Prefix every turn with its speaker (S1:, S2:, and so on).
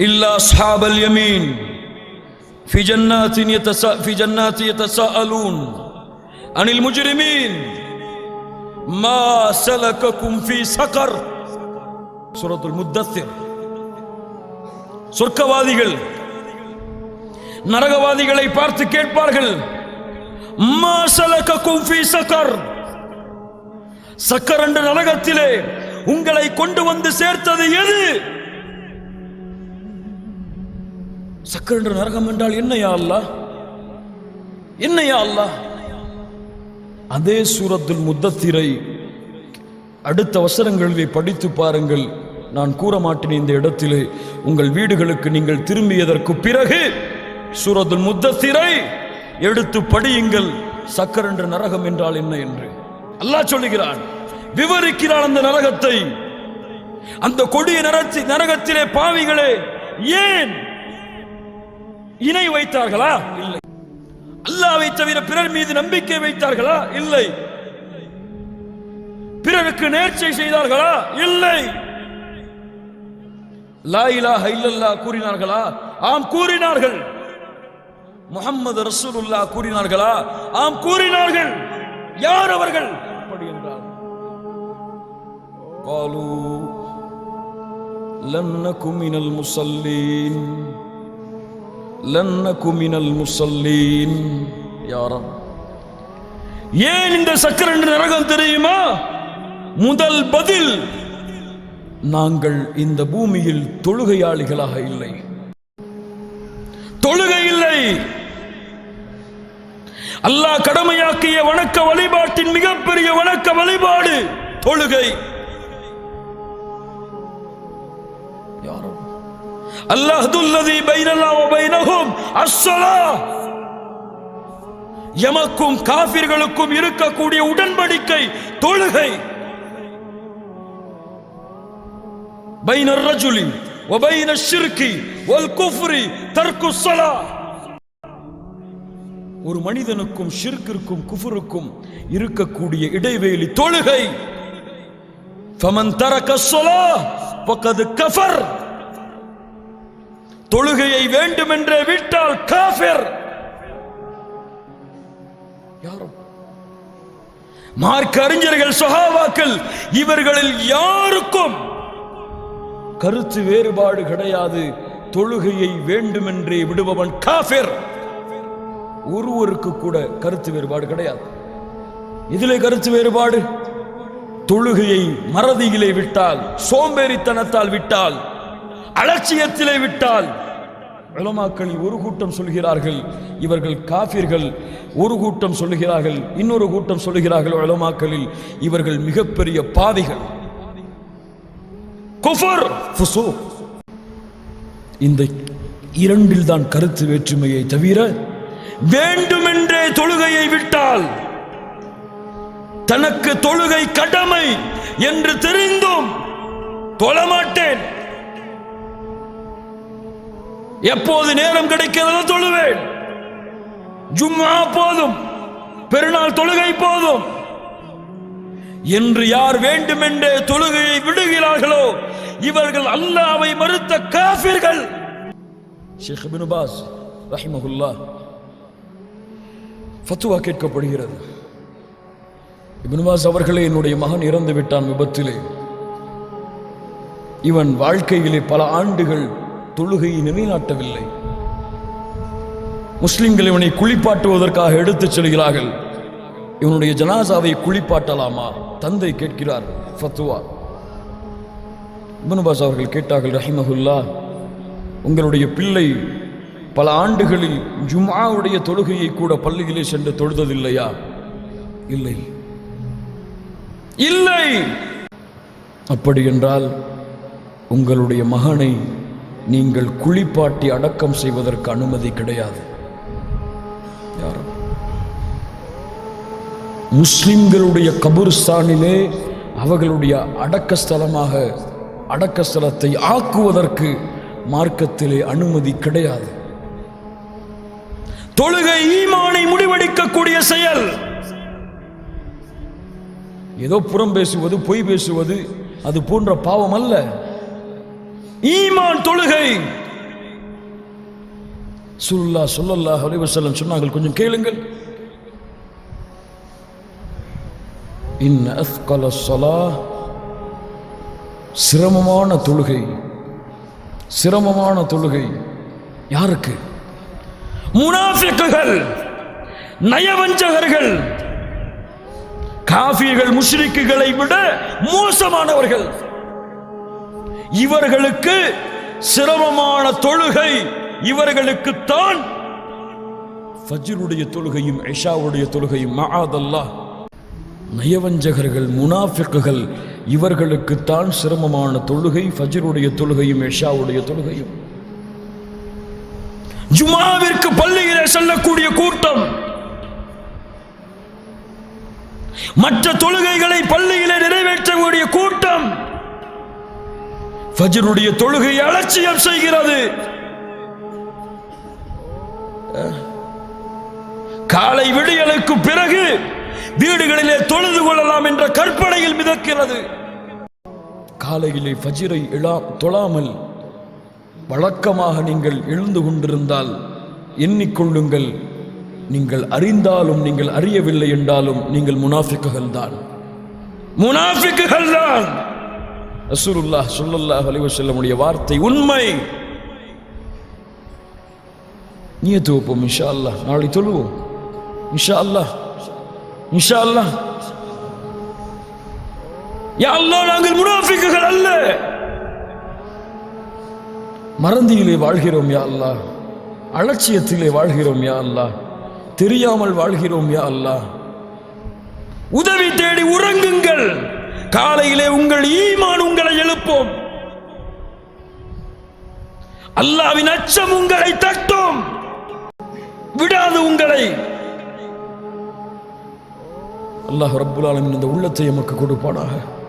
S1: إلا أصحاب اليمين في جنات يتسا في جنات يتساءلون عن المجرمين ما سلككم في سقر سورة المدثر சொர்க்கவாதிகள் நரகவாதிகளை பார்த்து கேட்பார்கள் மா சலகக்கும் ஃபீ சக்கர் சக்கர் என்ற நரகத்திலே உங்களை கொண்டு வந்து சேர்த்தது எது சக்கர் நரகம் என்றால் என்னையா அல்லாஹ்? என்னையா அல்லாஹ்? அதே சூரத்தில் முத்தத்திரை அடுத்த வசனங்களிலே படித்து பாருங்கள். நான் கூற மாட்டேன் இந்த இடத்திலே. உங்கள் வீடுகளுக்கு நீங்கள் திரும்பியதற்கு பிறகு சூரத்தில் முத்தத்திரை எடுத்து படியுங்கள். சக்கர் என்ற நரகம் என்றால் என்ன என்று. அல்லாஹ் சொல்லுகிறான் விவரிக்கிறான் அந்த நரகத்தை. அந்த கொடிய நரகத்திலே பாவிகளே ஏன் இணை வைத்தார்களா இல்லை அல்லாவை தவிர பிறர் மீது நம்பிக்கை வைத்தார்களா இல்லை பிறருக்கு நேர்ச்சை செய்தார்களா இல்லை லா இலாஹ இல்லல்லாஹ் கூறினார்களா ஆம் கூறினார்கள் முகம்மது ரசூலுல்லா கூறினார்களா ஆம் கூறினார்கள் யார் அவர்கள் அப்படி என்றால் قالوا لم نك من المصلين லன்னகு மினல் முசல்லீன் யாரம் ஏன் இந்த சக்கரண்டு நரகம் தெரியுமா? முதல் பதில் நாங்கள் இந்த பூமியில் தொழுகையாளிகளாக இல்லை. தொழுகை இல்லை. அல்லாஹ் கடமையாக்கிய வணக்க வழிபாட்டின் மிகப்பெரிய வணக்க வழிபாடு தொழுகை. எமக்கும் காபிர்களுக்கும் இருக்கக்கூடிய உடன்படிக்கை தொழுகை بين الرجل وبين الشرك والكفر ترك الصلاة ஒரு மனிதனுக்கும் ஷிர்கிற்கும் குஃபருக்கும் இருக்கக்கூடிய இடைவேளி தொழுகை فمن ترك الصلاة فقد كفر தொழுகையை வேண்டுமென்றே விட்டால் காஃபிர். யாரும் மார்க் அறிஞர்கள் சகாவாக்கள் இவர்களில் யாருக்கும் கருத்து வேறுபாடு கிடையாது. தொழுகையை வேண்டுமென்றே விடுபவன் காஃபிர். ஒருவருக்கு கூட கருத்து வேறுபாடு கிடையாது. இதிலே கருத்து வேறுபாடு? தொழுகையை மறதியிலே விட்டால் சோம்பேறித்தனத்தால் விட்டால் அலட்சியத்திலே விட்டால் உலமாக்களில் ஒரு கூட்டம் சொல்கிறார்கள் இவர்கள் காஃபிர்கள் ஒரு கூட்டம் சொல்லுகிறார்கள் இன்னொரு கூட்டம் சொல்லுகிறார்கள் உலமாக்களில் இவர்கள் மிகப்பெரிய பாவிகள். இந்த இரண்டில் தான் கருத்து வேற்றுமையை தவிர வேண்டுமென்றே தொழுகையை விட்டால் தனக்கு தொழுகை கடமை என்று தெரிந்தும் தொழமாட்டேன். எப்போது நேரம் கிடைக்கிறதோ தொழுவேன். ஜும்மா போதும். பெருநாள் தொழுகை போதும். என்று யார் வேண்டுமென்றே தொழுகையை விடுகிறார்களோ இவர்கள் அல்லாவை மறுத்த காபிர்கள் ஷேக் இப்னு பாஸ் ஃபத்துவா கேட்கப்படுகிறது. இப்னு அவர்களே என்னுடைய மகன் இறந்து விட்டான் விபத்திலே. இவன் வாழ்க்கையிலே பல ஆண்டுகள் தொழுகையை நிலைநாட்டவில்லை. முஸ்லிம்கள் இவனை குளிப்பாட்டுவதற்காக எடுத்துச் செல்கிறார்கள். இவனுடைய ஜனாசாவை குளிப்பாட்டலாமா? தந்தை கேட்கிறார் ஃபத்துவா. இபனுபாஸ் அவர்கள் கேட்டார்கள் ரஹிமஹுல்லா உங்களுடைய பிள்ளை பல ஆண்டுகளில் ஜுமாவுடைய தொழுகையை கூட பள்ளியிலே சென்று தொழுததில்லையா? இல்லை. இல்லை! அப்படி என்றால் உங்களுடைய மகனை நீங்கள் குளிப்பாட்டி அடக்கம் செய்வதற்கு அனுமதி கிடையாது. யாரும் முஸ்லிம்களுடைய கபுர்ஸ்தானிலே அவர்களுடைய அடக்க ஸ்தலமாக அடக்க ஸ்தலத்தை ஆக்குவதற்கு மார்க்கத்திலே அனுமதி கிடையாது. தொழுகை ஈமானை முடிவெடுக்கக்கூடிய செயல். ஏதோ புறம் பேசுவது பொய் பேசுவது அது போன்ற பாவம் அல்ல. ஈமான் தொழுகை. சுல்லா சொல்லல்லாஹ் அலைவசல்லம் சொன்னார்கள் கொஞ்சம் கேளுங்கள். இன் அஸ்கல ஸலா சிரமமான தொழுகை. சிரமமான தொழுகை. யாருக்கு? முனாஃபிக்குகள் நயவஞ்சகர்கள் காஃபிர்கள் முஷ்ரிக்குகளை விட மோசமானவர்கள். இவர்களுக்கு சிரமமான தொழுகை இவர்களுக்குத்தான். ஃபஜ்ருடைய தொழுகையும் ஐஷாவுடைய தொழுகையும் மகாதல்லா நயவஞ்சகர்கள் முனாஃபிக்குகள் இவர்களுக்குத்தான் சிரமமான தொழுகை ஃபஜ்ருடைய தொழுகையும் எஷாவுடைய தொழுகையும். ஜுமாவிற்கு பள்ளியிலே செல்லக்கூடிய கூட்டம். மற்ற தொழுகைகளை பள்ளியிலே நிறைவேற்றக்கூடிய கூட்டம். ஃபஜ்ருடைய தொழுகை அலட்சியம் செய்கிறது. காலை விடியலுக்கு பிறகு வீடுகளிலே தொழுது கொள்ளலாம் என்ற கற்பனையில் மிதக்கிறது. காலையிலே ஃபஜ்ரை எழா தொழாமல் வழக்கமாக நீங்கள் எழுந்து கொண்டிருந்தால் எண்ணிக்கொள்ளுங்கள். நீங்கள் அறிந்தாலும் நீங்கள் அறியவில்லை என்றாலும் நீங்கள் முனாஃபிக்குகள் தான் முனாஃபிக்குகள் தான் ரசூலுல்லாஹ் ஸல்லல்லாஹு செல்ல வஸல்லமுடைய வார்த்தை உண்மை. நீ வைப்போம் இன்ஷா அல்லாஹ் நாளை தொழுவோம். இன்ஷா அல்லா இன்ஷா அல்லா யா அல்லாஹ் நாங்கள் முனாஃபிக்குகள் அல்ல. மறந்தியிலே வாழ்கிறோம் யா அல்லாஹ். அலட்சியத்திலே வாழ்கிறோம் யா அல்லா தெரியாமல் வாழ்கிறோம் யா அல்லாஹ். உதவி தேடி உறங்குங்கள். காலையிலே உங்கள் ஈமான் உங்களை எழுப்போம். அல்லாவின் அச்சம் உங்களை தட்டும். விடாது உங்களை. அல்லாஹ் ரப்புல் ஆலமின் இந்த உள்ளத்தை எமக்கு கொடுப்பானாக.